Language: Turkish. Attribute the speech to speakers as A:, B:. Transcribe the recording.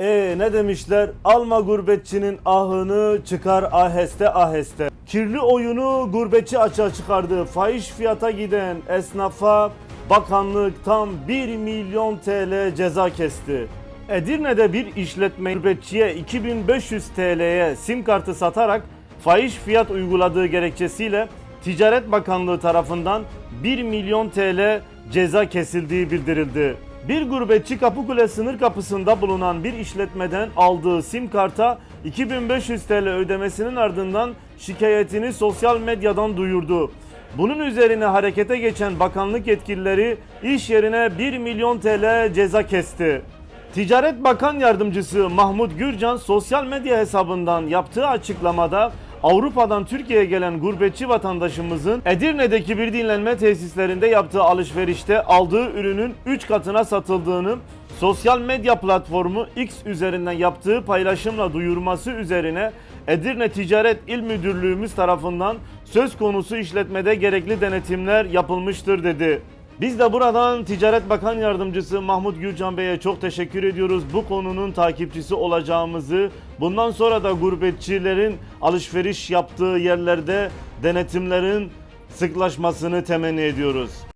A: E ne demişler? Alma gurbetçinin ahını çıkar aheste aheste. Kirli oyunu gurbetçi açığa çıkardı. Fahiş fiyata giden esnafa bakanlık tam 1 milyon TL ceza kesti. Edirne'de bir işletme gurbetçiye 2500 TL'ye sim kartı satarak fahiş fiyat uyguladığı gerekçesiyle Ticaret Bakanlığı tarafından 1 milyon TL ceza kesildiği bildirildi. Bir gurbetçi Kapıkule sınır kapısında bulunan bir işletmeden aldığı sim karta 2500 TL ödemesinin ardından şikayetini sosyal medyadan duyurdu. Bunun üzerine harekete geçen bakanlık yetkilileri iş yerine 1 milyon TL ceza kesti. Ticaret Bakan Yardımcısı Mahmut Gürcan sosyal medya hesabından yaptığı açıklamada Avrupa'dan Türkiye'ye gelen gurbetçi vatandaşımızın Edirne'deki bir dinlenme tesislerinde yaptığı alışverişte aldığı ürünün 3 katına satıldığını sosyal medya platformu X üzerinden yaptığı paylaşımla duyurması üzerine Edirne Ticaret İl Müdürlüğümüz tarafından söz konusu işletmede gerekli denetimler yapılmıştır dedi. Biz de buradan Ticaret Bakan Yardımcısı Mahmut Gürcan Bey'e çok teşekkür ediyoruz. Bu konunun takipçisi olacağımızı, bundan sonra da gurbetçilerin alışveriş yaptığı yerlerde denetimlerin sıklaşmasını temenni ediyoruz.